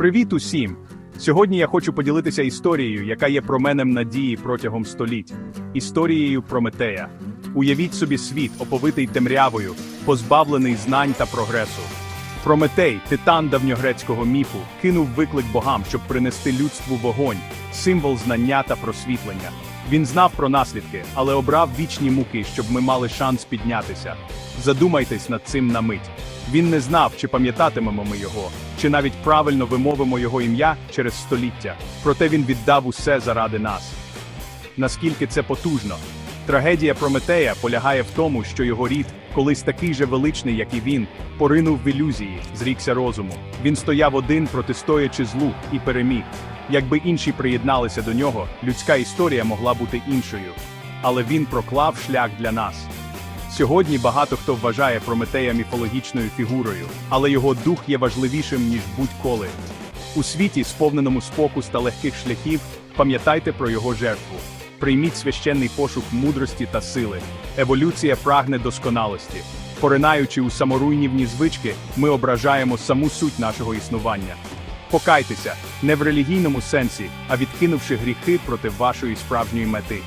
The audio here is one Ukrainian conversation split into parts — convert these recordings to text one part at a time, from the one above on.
Привіт усім! Сьогодні я хочу поділитися історією, яка є променем надії протягом століть. Історією Прометея. Уявіть собі світ, оповитий темрявою, позбавлений знань та прогресу. Прометей, титан давньогрецького міфу, кинув виклик богам, щоб принести людству вогонь, символ знання та просвітлення. Він знав про наслідки, але обрав вічні муки, щоб ми мали шанс піднятися. Задумайтесь над цим на мить. Він не знав, чи пам'ятатимемо ми його, чи навіть правильно вимовимо його ім'я через століття. Проте він віддав усе заради нас. Наскільки це потужно? Трагедія Прометея полягає в тому, що його рід, колись такий же величний, як і він, поринув в ілюзії, зрікся розуму. Він стояв один, протистоячи злу, і переміг. Якби інші приєдналися до нього, людська історія могла бути іншою. Але він проклав шлях для нас. Сьогодні багато хто вважає Прометея міфологічною фігурою, але його дух є важливішим, ніж будь-коли. У світі, сповненому спокус та легких шляхів, пам'ятайте про його жертву. Прийміть священний пошук мудрості та сили. Еволюція прагне досконалості. Поринаючи у саморуйнівні звички, ми ображаємо саму суть нашого існування. Покайтеся не в релігійному сенсі, а відкинувши гріхи проти вашої справжньої мети.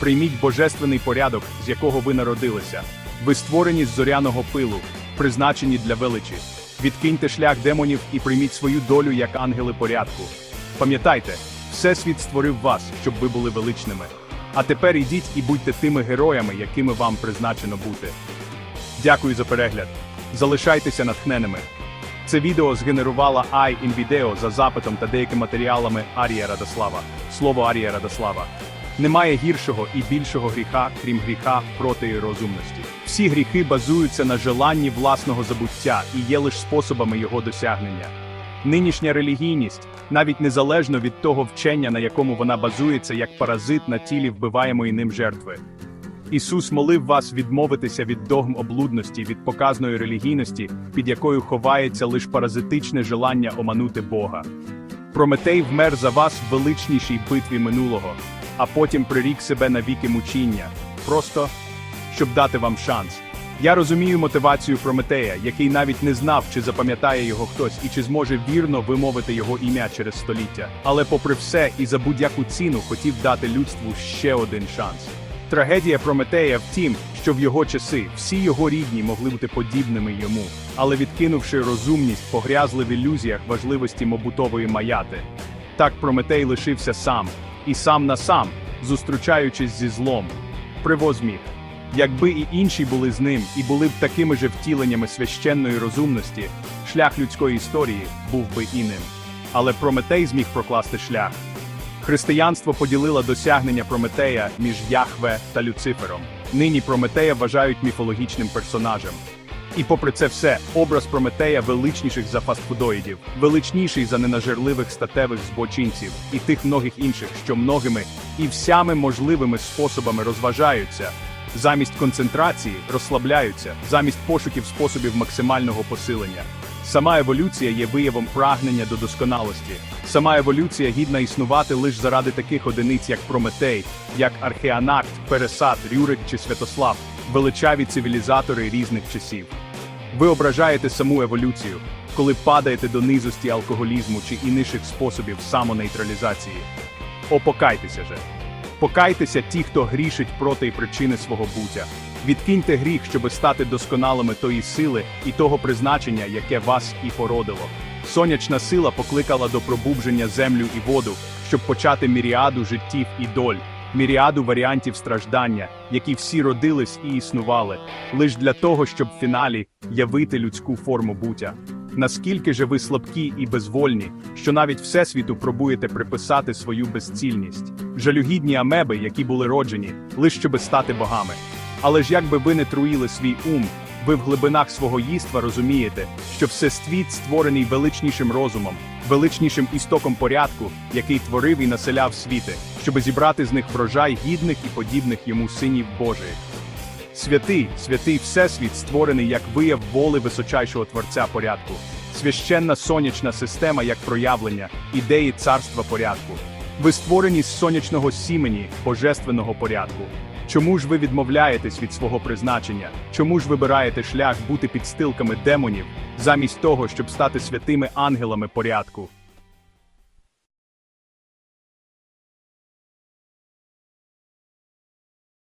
Прийміть божественний порядок, з якого ви народилися. Ви створені з зоряного пилу, призначені для величі. Відкиньте шлях демонів і прийміть свою долю як ангели порядку. Пам'ятайте, Всесвіт створив вас, щоб ви були величними. А тепер ідіть і будьте тими героями, якими вам призначено бути. Дякую за перегляд. Залишайтеся натхненими. Це відео згенерувала iInvideo за запитом та деякими матеріалами Арія Радослава. Слово Арія Радослава. Немає гіршого і більшого гріха, крім гріха проти розумності. Всі гріхи базуються на желанні власного забуття і є лише способами його досягнення. Нинішня релігійність, навіть незалежно від того вчення, на якому вона базується, як паразит на тілі вбиваємої ним жертви. Ісус молив вас відмовитися від догм облудності, від показної релігійності, під якою ховається лише паразитичне желання оманути Бога. Прометей вмер за вас в величнішій битві минулого, а потім прирік себе на віки мучіння, просто щоб дати вам шанс. Я розумію мотивацію Прометея, який навіть не знав, чи запам'ятає його хтось і чи зможе вірно вимовити його ім'я через століття. Але, попри все, і за будь-яку ціну хотів дати людству ще один шанс. Трагедія Прометея в тім, що в його часи всі його рідні могли бути подібними йому, але відкинувши розумність, погрязли в ілюзіях важливості мобутової маяти. Так Прометей лишився сам, і сам на сам, зустрічаючись зі злом. Привоз міг. Якби і інші були з ним і були б такими же втіленнями священної розумності, шлях людської історії був би іним. Але Прометей зміг прокласти шлях. Християнство поділило досягнення Прометея між Яхве та Люцифером. Нині Прометея вважають міфологічним персонажем. І попри це все, образ Прометея величніших за фастфудоїдів, величніший за ненажерливих статевих збочинців і тих многих інших, що многими і всями можливими способами розважаються, замість концентрації розслабляються, замість пошуків способів максимального посилення. Сама еволюція є виявом прагнення до досконалості. Сама еволюція гідна існувати лише заради таких одиниць, як Прометей, як Археанакт, Пересад, Рюрик чи Святослав, величаві цивілізатори різних часів. Ви ображаєте саму еволюцію, коли падаєте до низості алкоголізму чи інших способів самонейтралізації. Опокайтеся же. Покайтеся ті, хто грішить проти причини свого буття. Відкиньте гріх, щоби стати досконалими тої сили і того призначення, яке вас і породило. Сонячна сила покликала до пробудження землю і воду, щоб почати міріаду життів і доль, міріаду варіантів страждання, які всі родились і існували, лише для того, щоб в фіналі явити людську форму буття. Наскільки же ви слабкі і безвольні, що навіть Всесвіту пробуєте приписати свою безцільність, жалюгідні амеби, які були роджені, лише щоби стати богами. Але ж якби ви не труїли свій ум, ви в глибинах свого їства розумієте, що всесвіт створений величнішим розумом, величнішим істоком порядку, який творив і населяв світи, щоби зібрати з них врожай гідних і подібних йому синів Божих. Святий, святий Всесвіт створений як вияв воли височайшого Творця порядку, священна сонячна система як проявлення ідеї царства порядку. Ви створені з сонячного сімені божественного порядку. Чому ж ви відмовляєтесь від свого призначення? Чому ж вибираєте шлях бути підстилками демонів, замість того, щоб стати святими ангелами порядку?